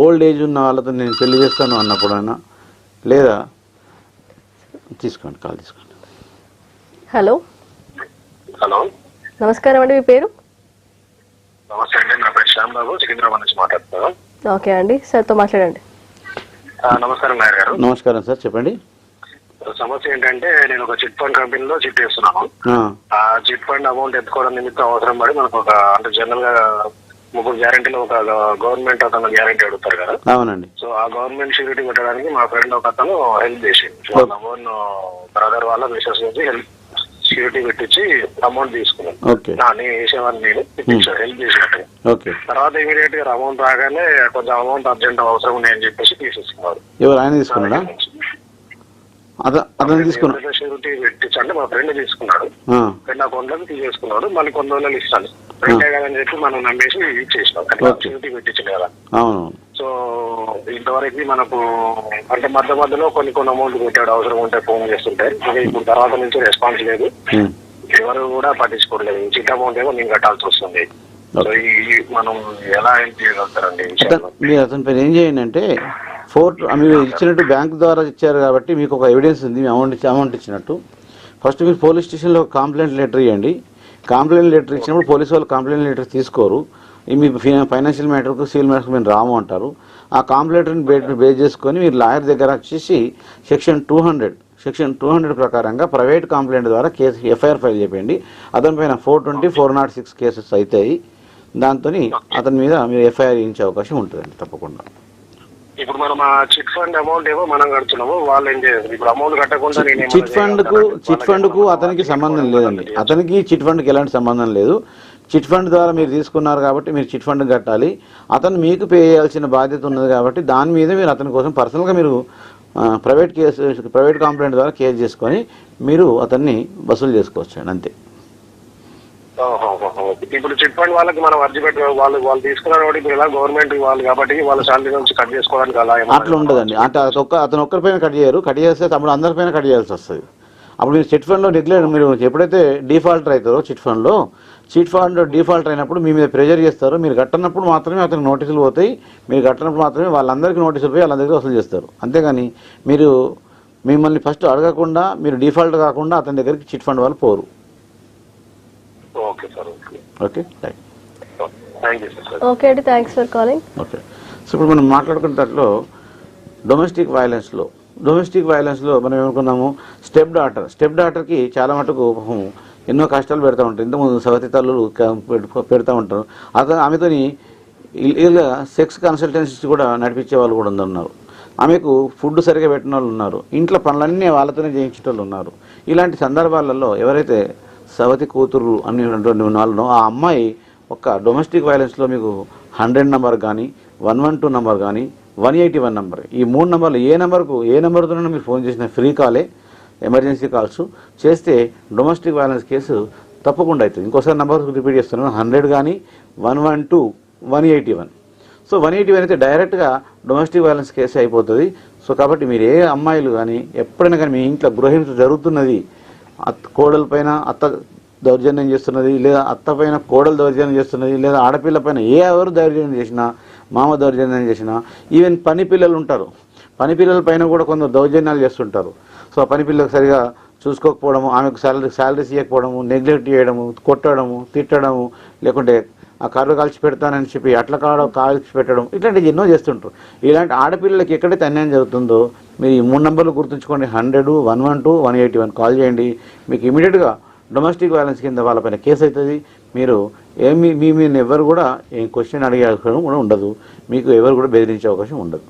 Old age ఉన్న వాళ్ళతో నేను పెళ్ళి చేస్తాను అన్నప్పుడైనా లేదా? తీసుకోండి కాల్ తీసుకోండి. హలో. హలో. నమస్కారం అండి మీ పేరు? నమస్తే అండి నా పేరు శ్యామ్ బాబు సికింద్రాబాద్ నుంచి మాట్లాడుతున్నాను. ఓకే అండి సార్తో మాట్లాడండి. ఆ, నమస్కారం నాయర్ గారు. నమస్కారం సార్ చెప్పండి. సమస్య ఏంటంటే నేను ఒక చిట్ ఫండ్ కంపెనీలో చిట్ వేస్తున్నాను ఆ, ఆ చిట్ ఫండ్ అమౌంట్ ఎత్తుకోవడం నిమిత్తం అవసరం పడి మనకు ఒక అంటే జనరల్గా ముగ్గురు గ్యారంటీలో ఒక గవర్నమెంట్ అతను గ్యారంటీ అడుగుతారు కదా. అవునండి. సో ఆ గవర్నమెంట్ షూరిటీ పెట్టడానికి మా ఫ్రెండ్ ఒక అతను హెల్ప్ చేసింది వాళ్ళ ఓన్ బ్రదర్ వాళ్ళ మిసెస్ నుంచి హెల్ప్ షూరిటీ పెట్టించి అమౌంట్ తీసుకున్నాను నేను వేసేవాడిని నేను హెల్ప్ చేసినట్టు. తర్వాత ఇమీడియట్గా అమౌంట్ రాగానే కొంచెం అమౌంట్ అర్జెంట్ అవసరం ఉన్నాయని చెప్పేసి తీసేసుకున్నారు. ఎవరు ఆయన తీసుకున్నాడా? అత అతను షూరిటీ పెట్టించండి మా ఫ్రెండ్ తీసుకున్నాడు. ఫ్రెండ్ అకౌంట్లో తీసేసుకున్నాడు మళ్ళీ కొన్ని రోజులు ఇస్తాను ఫ్రెండే కదని చెప్పి మనం నమ్మేసి ఇచ్చేసినాం కానీ Okay. షూరిటీ పెట్టించింది కదా. సో ఇంతవరకు మనకు అంటే మధ్య మధ్యలో కొన్ని కొన్ని అమౌంట్ పెట్టాడు అవసరం ఉంటే ఫోన్ చేస్తుంటే. ఇప్పుడు తర్వాత నుంచి రెస్పాన్స్ లేదు. ఎవరు కూడా పట్టించుకోవట్లేదు. చిట్ అమౌంట్ ఏమో నేను కట్టాల్సి వస్తుంది. మనం ఎలా హెల్ప్ చేయగలుగుతారండి మీరు అతని పేరు ఏం చేయండి అంటే ఫోర్ మీరు ఇచ్చినట్టు బ్యాంక్ ద్వారా ఇచ్చారు కాబట్టి మీకు ఒక ఎవిడెన్స్ ఉంది మీ అమౌంట్ ఇచ్చి అమౌంట్ ఇచ్చినట్టు. ఫస్ట్ మీరు పోలీస్ స్టేషన్లో కంప్లైంట్ లెటర్ ఇవ్వండి కంప్లైంట్ లెటర్ ఇచ్చినప్పుడు పోలీస్ వాళ్ళు కంప్లైంట్ లెటర్ తీసుకోరు. మీ ఫైనాన్షియల్ మ్యాటర్కు సివిల్ మ్యాటర్కు మేము రాము అంటారు. ఆ కాంప్లైంట్ని బే బేస్ చేసుకొని మీరు లాయర్ దగ్గర వచ్చేసి section two hundred section two hundred ప్రకారంగా ప్రైవేట్ కంప్లైంట్ ద్వారా కేసు ఎఫ్ఐఆర్ ఫైల్ చేయండి. అతని పైన four twenty four not six cases అవుతాయి దాంతో అతని మీద మీరు ఎఫ్ఐఆర్ చేయించే అవకాశం ఉంటుందండి తప్పకుండా. ఇప్పుడు మనం ఆ చిట్ ఫండ్ అమౌంట్ ఏమో మనం కడుతున్నాము వాళ్ళు ఏం చేయరు ఇప్పుడు అమౌంట్ కట్టకుండా నేను చిట్ ఫండ్కు? చిట్ ఫండ్కు అతనికి సంబంధం లేదండి అతనికి చిట్ ఫండ్కి ఎలాంటి సంబంధం లేదు చిట్ ఫండ్ ద్వారా మీరు తీసుకున్నారు కాబట్టి మీరు చిట్ ఫండ్ కట్టాలి అతను మీకు పే చేయాల్సిన బాధ్యత ఉన్నది కాబట్టి దాని మీద మీరు అతని కోసం పర్సనల్గా మీరు ప్రైవేట్ కేసు ప్రైవేట్ కంప్లైంట్ ద్వారా కేసు చేసుకొని మీరు అతన్ని వసూలు చేసుకోవచ్చు అంతే. ఇప్పుడు చిట్ ఫండ్ వాళ్ళకి మనం అర్జీ పెట్టి వాళ్ళు వాళ్ళు తీసుకున్నారు కాబట్టి ఇప్పుడు ఇలా గవర్నమెంట్ వాళ్ళు కాబట్టి వాళ్ళ శాలరీ నుంచి కట్ చేసుకోవడానికి అలా అట్లా ఉండదండి. అంటే అతను ఒక్క అతను ఒక్కరిపైన కట్ చేయరు. కట్ చేస్తే తమ్ముడు అందరిపైన కట్ చేయాల్సి వస్తుంది. అప్పుడు మీరు చిట్ ఫండ్లో నెగ్లెక్ట్ మీరు ఎప్పుడైతే డిఫాల్టర్ అవుతారో చిట్ ఫండ్లో చిట్ ఫండ్ డిఫాల్ట్ అయినప్పుడు మీ మీద ప్రెజర్ చేస్తారు మీరు కట్టనప్పుడు మాత్రమే అతనికి నోటీసులు పోతాయి. మీరు కట్టనప్పుడు మాత్రమే వాళ్ళందరికీ నోటీసులు పోయి వాళ్ళందరికీ వసూలు చేస్తారు. అంతేగాని మీరు మిమ్మల్ని ఫస్ట్ అడగకుండా మీరు డిఫాల్ట్ కాకుండా అతని దగ్గరికి చిట్ ఫండ్ వాళ్ళు పోరు. Okay sir okay. Okay right thank you okay అండి thanks for calling. Okay. So ఇప్పుడు మనం మాట్లాడుకున్న దాంట్లో డొమెస్టిక్ వైలెన్స్లో డొమెస్టిక్ వైలెన్స్లో మనం ఏమనుకున్నాము? స్టెప్ డాటర్ స్టెప్ డాటర్కి చాలా మటుకు ఎన్నో కష్టాలు పెడతా ఉంటారు. ఇంతకుముందు సవతి తల్లులు పెడు- పెడతా ఉంటారు. అతను ఆమెతోని ఇలా సెక్స్ కన్సల్టెన్సీస్ కూడా నడిపించే వాళ్ళు కూడా ఉన్నారు ఆమెకు ఫుడ్ సరిగా పెట్టిన వాళ్ళు ఉన్నారు. ఇంట్లో పనులన్నీ వాళ్ళతోనే చేయించే వాళ్ళు ఉన్నారు. ఇలాంటి సందర్భాలలో ఎవరైతే సవతి కూతురు అనేటువంటి వాళ్ళను ఆ అమ్మాయి ఒక డొమెస్టిక్ వైలెన్స్లో మీకు హండ్రెడ్ నెంబర్ కానీ వన్ వన్ టూ నెంబర్ కానీ వన్ ఎయిటీ వన్ నెంబర్ ఈ మూడు నెంబర్లు ఏ నెంబర్కు ఏ నెంబర్తోనైనా మీరు ఫోన్ చేసిన ఫ్రీ కాలే ఎమర్జెన్సీ కాల్స్ చేస్తే డొమెస్టిక్ వైలెన్స్ కేసు తప్పకుండా అవుతుంది. ఇంకోసారి నెంబర్ రిపీట్ చేస్తున్నాను. హండ్రెడ్ కానీ one one two one eighty one so one eighty one అయితే డైరెక్ట్గా డొమెస్టిక్ వైలెన్స్ కేసు అయిపోతుంది. సో కాబట్టి మీరు ఏ అమ్మాయిలు కానీ ఎప్పుడైనా కానీ మీ ఇంట్లో గృహించ జరుగుతున్నది కోడల పైన అత్త దౌర్జన్యం చేస్తున్నది లేదా అత్త పైన కోడలు దౌర్జన్యం చేస్తున్నది లేదా ఆడపిల్ల పైన ఏ ఎవరు దౌర్జన్యం చేసినా మామ దౌర్జన్యం చేసినా ఈవెన్ పని పిల్లలు ఉంటారు. పని పిల్లల పైన కూడా కొందరు దౌర్జన్యాలు చేస్తుంటారు. సో ఆ పని పిల్లలకు సరిగా చూసుకోకపోవడము ఆమెకు శాలరీ శాలరీస్ ఇవ్వకపోవడము నెగ్లెక్ట్ చేయడము కొట్టడము తిట్టడము లేకుంటే ఆ కర్రలు కాల్చి పెడతానని చెప్పి అట్ల కాడ కాల్చి పెట్టడం ఇట్లాంటివి ఎన్నో చేస్తుంటారు. ఇలాంటి ఆడపిల్లలకి ఎక్కడైతే అన్యాయం జరుగుతుందో మీరు ఈ మూడు నెంబర్లు గుర్తుంచుకోండి. Hundred one one two one eighty one call చేయండి. మీకు ఇమీడియట్గా డొమెస్టిక్ వైలెన్స్ కింద వాళ్ళపైన కేసు అవుతుంది. మీరు ఏమి మీ మీద ఎవరు కూడా ఏం క్వశ్చన్ అడిగే అవకాశం కూడా ఉండదు. మీకు ఎవరు కూడా బెదిరించే అవకాశం ఉండదు.